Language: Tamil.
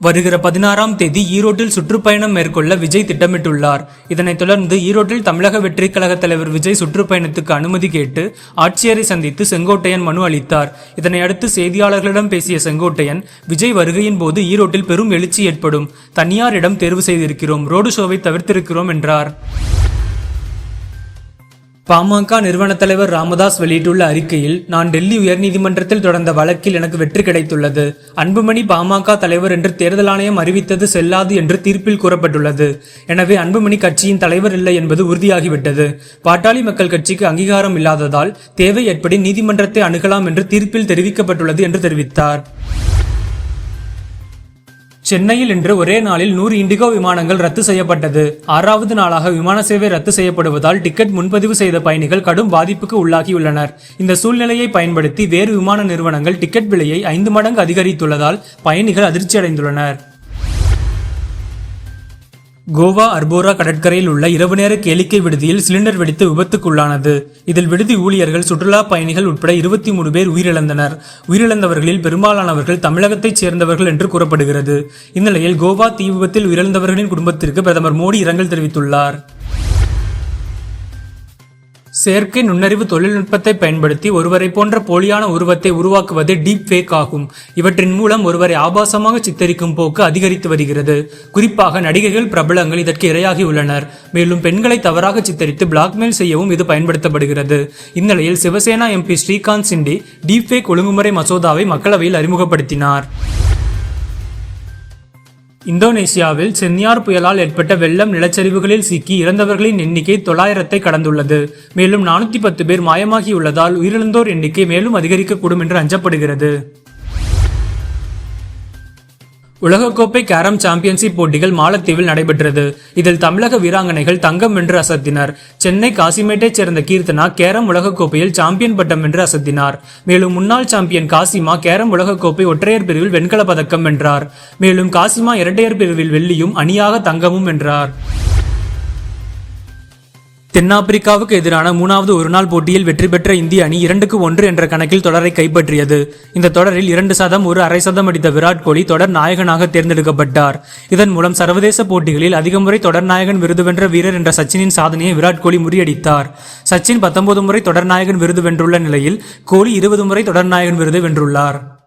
வருகிற பதினாறாம் தேதி ஈரோட்டில் சுற்றுப்பயணம் மேற்கொள்ள விஜய் திட்டமிட்டுள்ளார். இதனைத் தொடர்ந்து ஈரோட்டில் தமிழக வெற்றிக் கழக தலைவர் விஜய் சுற்றுப்பயணத்துக்கு அனுமதி கேட்டு ஆட்சியரை சந்தித்து செங்கோட்டையன் மனு அளித்தார். இதனை அடுத்து செய்தியாளர்களிடம் பேசிய செங்கோட்டையன் விஜய் வருகையின் போது ஈரோட்டில் பெரும் எழுச்சி ஏற்படும். தனியாரிடம் தேர்வு செய்திருக்கிறோம். ரோடு ஷோவை தவிர்த்திருக்கிறோம் என்றார். பாமக நிறுவன தலைவர் ராமதாஸ் வெளியிட்டுள்ள அறிக்கையில் நான் டெல்லி உயர்நீதிமன்றத்தில் தொடர்ந்த வழக்கில் எனக்கு வெற்றி கிடைத்துள்ளது. அன்புமணி பாமக தலைவர் என்று தேர்தல் ஆணையம் அறிவித்தது செல்லாது என்று தீர்ப்பில் கூறப்பட்டுள்ளது. எனவே அன்புமணி கட்சியின் தலைவர் இல்லை என்பது உறுதியாகிவிட்டது. பாட்டாளி மக்கள் கட்சிக்கு அங்கீகாரம் இல்லாததால் தேவை ஏற்படி நீதிமன்றத்தை அணுகலாம் என்று தீர்ப்பில் தெரிவிக்கப்பட்டுள்ளது என்று தெரிவித்தார். சென்னையில் இன்று ஒரே நாளில் நூறு இண்டிகோ விமானங்கள் ரத்து செய்யப்பட்டது. ஆறாவது நாளாக விமான சேவை ரத்து செய்யப்படுவதால் டிக்கெட் முன்பதிவு செய்த பயணிகள் கடும் பாதிப்புக்கு உள்ளாகியுள்ளனர். இந்த சூழ்நிலையை பயன்படுத்தி வேறு விமான நிறுவனங்கள் டிக்கெட் விலையை ஐந்து மடங்கு அதிகரித்துள்ளதால் பயணிகள் அதிர்ச்சியடைந்துள்ளனர். கோவா அர்போரா கடற்கரையில் உள்ள இரவு நேர கேளிக்கை விடுதியில் சிலிண்டர் வெடித்து விபத்துக்குள்ளானது. இதில் விடுதி ஊழியர்கள் சுற்றுலா பயணிகள் உட்பட இருபத்தி மூணு பேர் உயிரிழந்தனர். உயிரிழந்தவர்களில் பெரும்பாலானவர்கள் தமிழகத்தைச் சேர்ந்தவர்கள் என்று கூறப்படுகிறது. இந்நிலையில் கோவா தீ விபத்தில் உயிரிழந்தவர்களின் குடும்பத்திற்கு பிரதமர் மோடி இரங்கல் தெரிவித்துள்ளார். செயற்கை நுண்ணறிவு தொழில்நுட்பத்தை பயன்படுத்தி ஒருவரை போன்ற போலியான உருவத்தை உருவாக்குவது டீப் ஃபேக் ஆகும். இவற்றின் மூலம் ஒருவரை ஆபாசமாக சித்தரிக்கும் போக்கு அதிகரித்து வருகிறது. குறிப்பாக நடிகைகள் பிரபலங்கள் இதற்கு இரையாகி உள்ளனர். மேலும் பெண்களை தவறாக சித்தரித்து பிளாக்மெயில் செய்யவும் இது பயன்படுத்தப்படுகிறது. இந்நிலையில் Shiv Sena MP Shrikant Shinde deep fake ஒழுங்குமுறை மசோதாவை மக்களவையில் அறிமுகப்படுத்தினார். இந்தோனேசியாவில் சென்னியார் புயலால் ஏற்பட்ட வெள்ளம் நிலச்சரிவுகளில் சிக்கி இறந்தவர்களின் எண்ணிக்கை தொள்ளாயிரத்தை கடந்துள்ளது. மேலும் நானூத்தி பத்து பேர் மாயமாகியுள்ளதால் உயிரிழந்தோர் எண்ணிக்கை மேலும் அதிகரிக்கக்கூடும் என்று அஞ்சப்படுகிறது. உலகக்கோப்பை கேரம் சாம்பியன்ஷிப் போட்டிகள் மாலத்தீவில் நடைபெற்றது. இதில் தமிழக வீராங்கனைகள் தங்கம் வென்று அசத்தினர். சென்னை காசிமேட்டைச் சேர்ந்த கீர்த்தனா கேரம் உலகக்கோப்பையில் சாம்பியன் பட்டம் வென்று அசத்தினார். மேலும் முன்னாள் சாம்பியன் காசிமா கேரம் உலகக்கோப்பை ஒற்றையர் பிரிவில் வெண்கல பதக்கம் வென்றார். மேலும் காசிமா இரட்டையர் பிரிவில் வெள்ளியும் அணியாக தங்கமும் வென்றார். தென்னாப்பிரிக்காவுக்கு எதிரான மூணாவது ஒருநாள் போட்டியில் வெற்றி பெற்ற இந்திய அணி இரண்டுக்கு ஒன்று என்ற கணக்கில் தொடரை கைப்பற்றியது. இந்த தொடரில் இரண்டு சதம் ஒரு அரை சதம் அடித்த விராட் கோலி தொடர் நாயகனாக தேர்ந்தெடுக்கப்பட்டார். இதன் மூலம் சர்வதேச போட்டிகளில் அதிக முறை தொடர் நாயகன் விருது வென்ற வீரர் என்ற சச்சினின் சாதனையை விராட் கோலி முறியடித்தார். சச்சின் பத்தொன்பது முறை தொடர் நாயகன் விருது வென்றுள்ள நிலையில் கோலி இருபது முறை தொடர் நாயகன் விருது வென்றுள்ளார்.